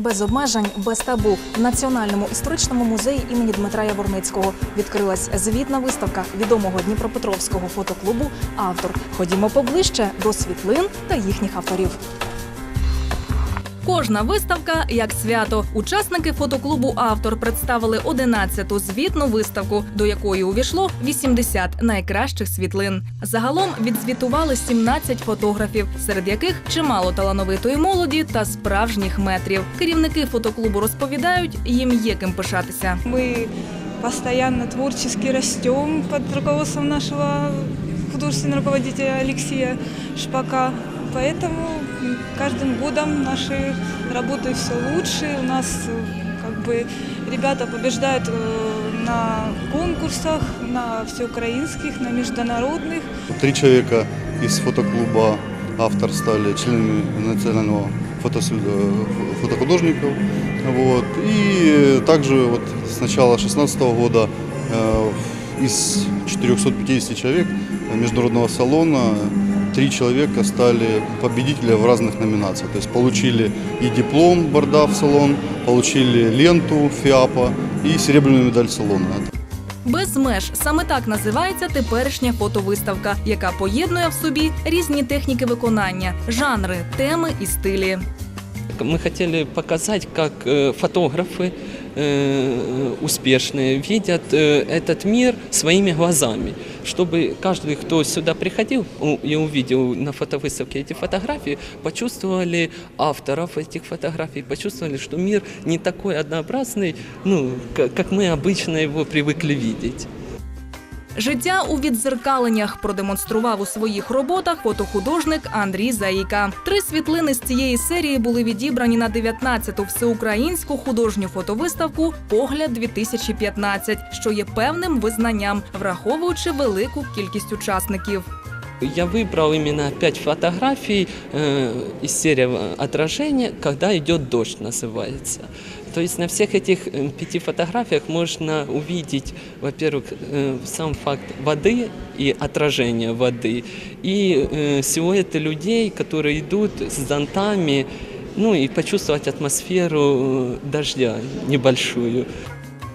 Без обмежень, без табу в Національному історичному музеї імені Дмитра Яворницького відкрилась звітна виставка відомого Дніпропетровського фотоклубу Автор. Ходімо поближче до світлин та їхніх авторів. Кожна виставка як свято. Учасники фотоклубу Автор представили 11-ту звітну виставку, до якої увійшло 80 найкращих світлин. Загалом відзвітували 17 фотографів, серед яких чимало талановитої молоді та справжніх метрів. Керівники фотоклубу розповідають, їм є ким пишатися. Мы постоянно творчески растем под руководством нашего художественного руководителя Алексея Шпака. Поэтому м, каждым годом наши работы все лучше. У нас э, как бы ребята побеждают э, на конкурсах, на всеукраинских, на международных. Три человека из фотоклуба «Автор» стали членами Национального фотосоюза фотохудожников. Вот. И также вот с начала 2016 года э, из 450 человек международного салона три человека стали победителями в разных номинациях. То есть получили и диплом борда в салон, получили ленту ФИАПа и серебряную медаль салона. Без меж саме так називається теперішня фотовиставка, яка поєднує в собі різні техніки виконання, жанри, теми і стилі. Мы хотели показать, как э, фотографы э, успешные видят э, этот мир своими глазами, чтобы каждый, кто сюда приходил у- и увидел на фотовыставке эти фотографии, почувствовали авторов этих фотографий, почувствовали, что мир не такой однообразный, ну, ка- как мы обычно его привыкли видеть. Життя у відзеркаленнях продемонстрував у своїх роботах фотохудожник Андрій Заїка. Три світлини з цієї серії були відібрані на 19-ту всеукраїнську художню фотовиставку Погляд 2015 що є певним визнанням, враховуючи велику кількість учасників. Я выбрал именно пять фотографий э, из серии отражения, когда идет дождь называется. То есть на всех этих э, пяти фотографиях можно увидеть, во-первых, э, сам факт воды и отражение воды, и э, силуэты людей, которые идут с зонтами, ну и почувствовать атмосферу э, дождя небольшую.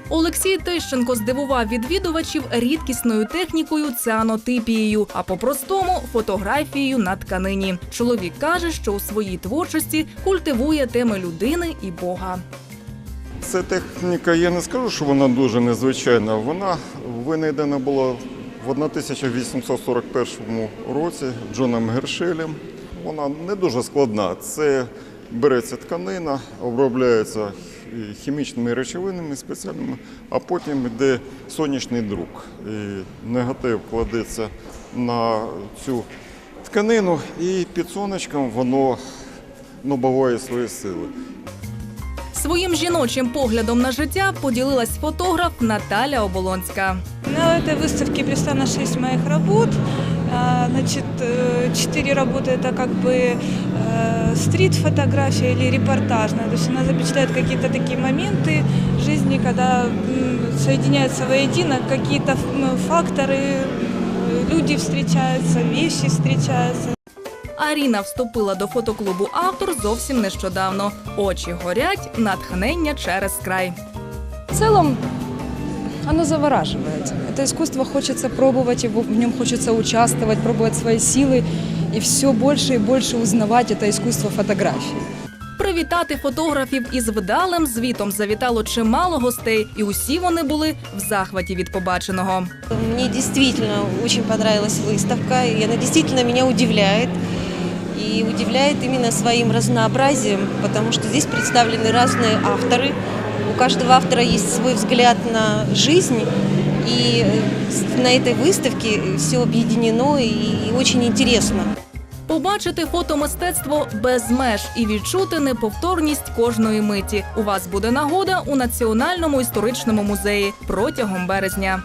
Олексій Тищенко здивував відвідувачів рідкісною технікою цианотипією, а по-простому фотографією на тканині. Чоловік каже, що у своїй творчості культивує теми людини і Бога. Ця техніка, я не скажу, що вона дуже незвичайна. Вона винайдена була в 1841 році Джоном Гершелем. Вона не дуже складна. Це береться тканина, обробляється хімічними речовинами спеціальними, а потім йде сонячний друк. І негатив кладеться на цю тканину, і під сонечком воно набуває свої сили. Своїм жіночим поглядом на життя поділилась фотограф Наталя Оболонська. На этой выставке представлено 6 моих работ. А, Значит, э, четыре работы это как бы э, стрит-фотография или репортажная. То есть она запечатляет какие-то такие моменты жизни, когда м, соединяются воедино какие-то м, факторы, м, люди встречаются, вещи встречаются. Аріна вступила до фотоклубу автор зовсім нещодавно. Очі горять, натхнення через край. В целом оно завораживает. Это искусство хочется пробовать, его, в нем хочется участвовать, пробовать свои силы и все больше и больше узнавать это искусство фотографии. Привітати фотографів із вдалим звітом завітало чимало гостей, і усі вони були в захваті від побаченого. Мне действительно очень понравилась выставка, и она действительно меня удивляет. И удивляет именно своим разнообразием, потому что здесь представлены разные авторы. У каждого автора есть свой взгляд на жизнь, и э, с- на этой выставке все объединено и, и очень интересно. Побачити фотомистецтво без меж і відчути неповторність кожної миті. У вас буде нагода у Національному історичному музеї протягом березня.